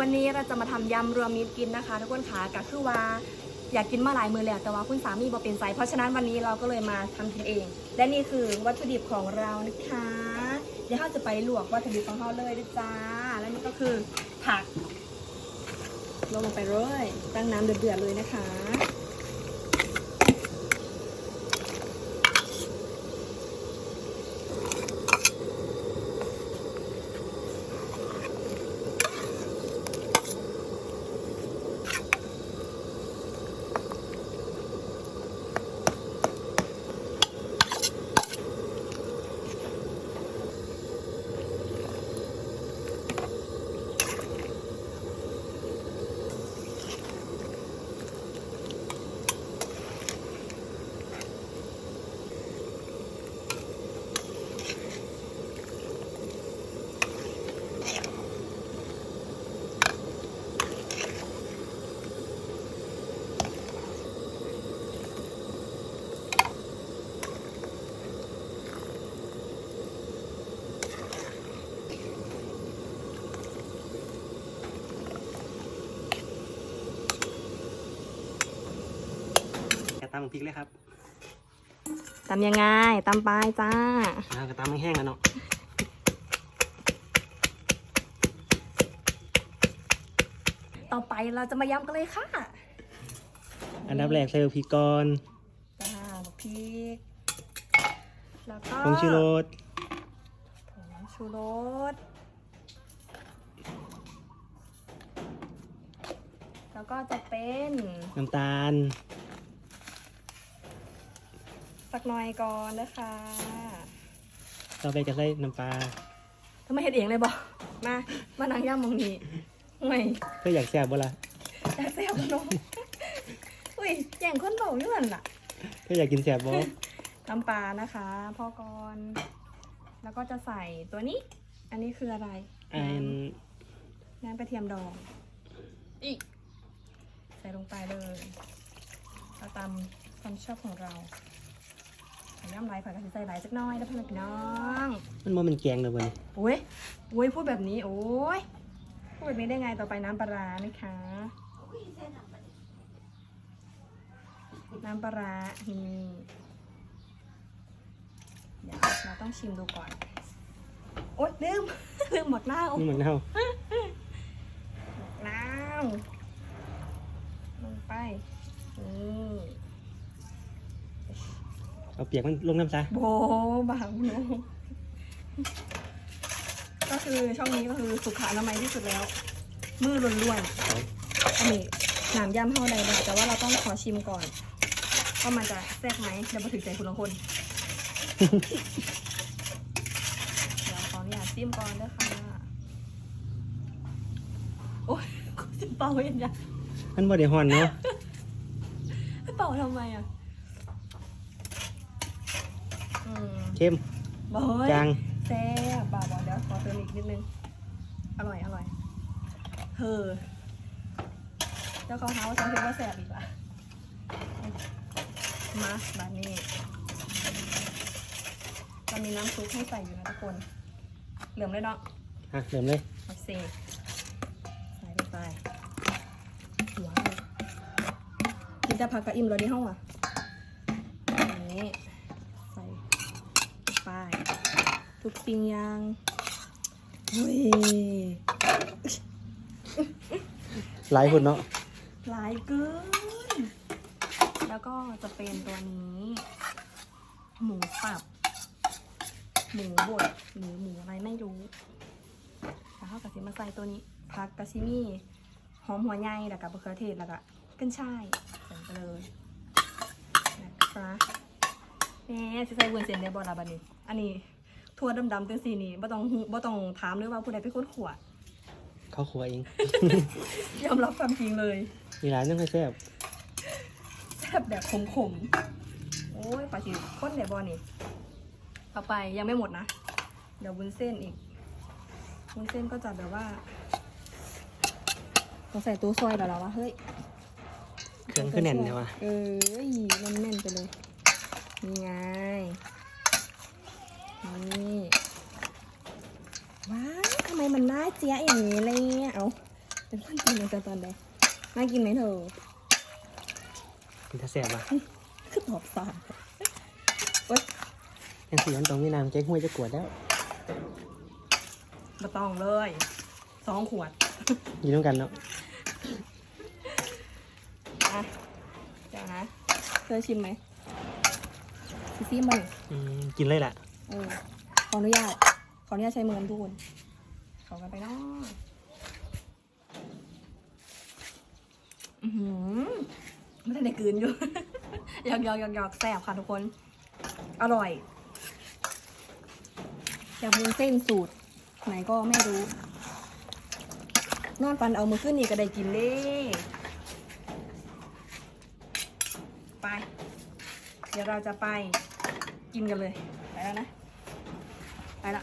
วันนี้เราจะมาทำยำรวมมิตรกินนะคะ ทุกคนคะกะคือว่าอยากกินมาหลายมือแล้วแต่ว่าคุณสามีบอกเป็นใจเพราะฉะนั้นวันนี้เราก็เลยมาทำกินเอง และนี่คือวัตถุดิบของเรานะคะ เดี๋ยวเราจะไปลวกวัตถุดิบของเราเลยนะจ้า และนี่ก็คือผักลงลงไปเลยตั้งน้ำเดือดๆเลยนะคะ กระตำพริกเลยครับตำยังไงตำปลายจ้าอ่ากระตำไม่แห้งแล้วเนาะต่อไปเราจะมาย้ำกันเลยค่ะอันดับแรกใส่พริกก่อนจ้าบักพริกแล้วก็ผงชูรสผงชูรสแล้วก็จะเป็นน้ำตาล สักหน่อยก่อนนะคะต่อไปก็ใส่น้ำปลาทำไมเห็ดเองเลยบอกมา มานั่งย่ำมองนี้ห่วยเพื่ออยากแซ่บบ่ล่ะอยากแซ่บเนมอุ้ยแย่งคนเบาอยู่นั่นล่ะเพื่ออยากกินแซ่บบ่น้ำปลานะคะพ่อก่อนแล้วก็จะใส่ตัวนี้ อันนี้คืออะไรอันน้ำกระเทียมดอง อีก ใส่ลงไปเลยเราตามความชอบของเราใส่ น้ำลายผ่านกระสิใส่หลายสักหน้อยแล้วพ่อแม่พี่น้องมันบ่เป็นแกงเลยบ่นี่โอ้ยโอ้ยพูดแบบนี้โอ้ยพูดแบบนี้ได้ไงต่อไปน้ำปลาร้านะคะ น้ำปลาร้านี่เดี๋ยวเราต้องชิมดูก่อน โอ๊ยลืม ลืมหมดหน้านี่เหมือนเฮาน้าวลงไปนี่ เอาเปียกมันลงน้ำซะโบบางโนก็คือช่องนี้ก็คือสุขอนามัยที่สุดแล้ว มือล้วนๆอันนี้หนามย่ำเท่าใดเลยแต่ว่าเราต้องขอชิมก่อนว่ามันจะแซ่บไหมเดี๋ยวมาถึงใจคุณละคน เดี๋ยวขออนุญาตซิมก่อนเด้อค่ะ โอ๊ยคุณจะเป่าเองยังมันบ่ได้ฮ้อนเนาะเป่าทำไมอะ อืมเค็มบอยจางแซ่บบ่าวบอกเดี๋ยวขอเติมอีกนิดนึง อร่อยอร่อยเฮอเจ้าเขาหาว่าฉันคิดว่าแซ่บอีกว่ะมาแบบนี้จะมีน้ำซุปให้ใส่อยู่นะทุกคน เหลือมเลยเนาะอะเริ่มเลยโอเคใส่ลงไปว้าวกินแต่ผักกระอิ่มเลยในห้องอะอันนี้ใส่ ไป ทุกสิ่งอย่างเฮ้ยหลายคนเนาะหลายเกิน แล้วก็จะเป็นตัวนี้ หมูสับ หมูบดหรือหมูอะไรไม่รู้แล้วเขากะสิมาใส่ตัวนี้ผักกะชิมี่หอมหัวใหญ่แล้วก็มะเขือเทศแล้วก็ขึ้นช่ายใส่ไปเลยนะคะ แหม่สิใส่วุ้นเส้นได้บ่ล่ะบัดนี้ อันนี้ทั่วดำๆจังซี่นี่บ่ต้องฮู้บ่ต้องถามเลยว่าผู้ใดเป็นคนขวดเข้าครัวเอง ยอมรับความจริงเลยมีร้านยังค่อยแซ่บแซ่บแบบขมๆ โอ้ยปลาชิข้นเดี๋ยวบอนี่ต่อไปยังไม่หมดนะ เดี๋ยววุ้นเส้นอีก วุ้นเส้นก็จะแบบว่าต้องใส่ตู้ซอยแล้วเหรอวะเฮ้ย เครื่องคือแน่นใช่ปะเอ้ยแน่นๆไปเลย นี่ไง นี่ ว้าวทำไมมันน่าเจี๊ยะอย่างนี้เลยเนี่ยเอาจะจะนั่งกินกันตอนใดน่ากินไหมเธอมันจะแซ่บอะคือตอบสารเว้ยยังสีมันตรงมีน้ำเจ๊ห้วยจะกวดแล้วมาต้องเลย สองขวดอยู่ต้องกันเนาะอะเดี๋ยวนะเธอชิมไหม ซิซี่มันอืมกินเลยล่ะเออขออนุญาตขออนุญาตใช้มือนะทุกคนขอกันไปเนาะอือหือไม่ทันได้กลืนอยู่ หยอกหยอกหยอกหยอกแซ่บค่ะทุกคน อร่อยอยากมุนเส้นสูตร ไหนก็ไม่รู้ นอนฟันเอามือขึ้นนี่ก็ได้กินเด้ไป เดี๋ยวเราจะไปกินกันเลย ไปแล้วนะ ไปละ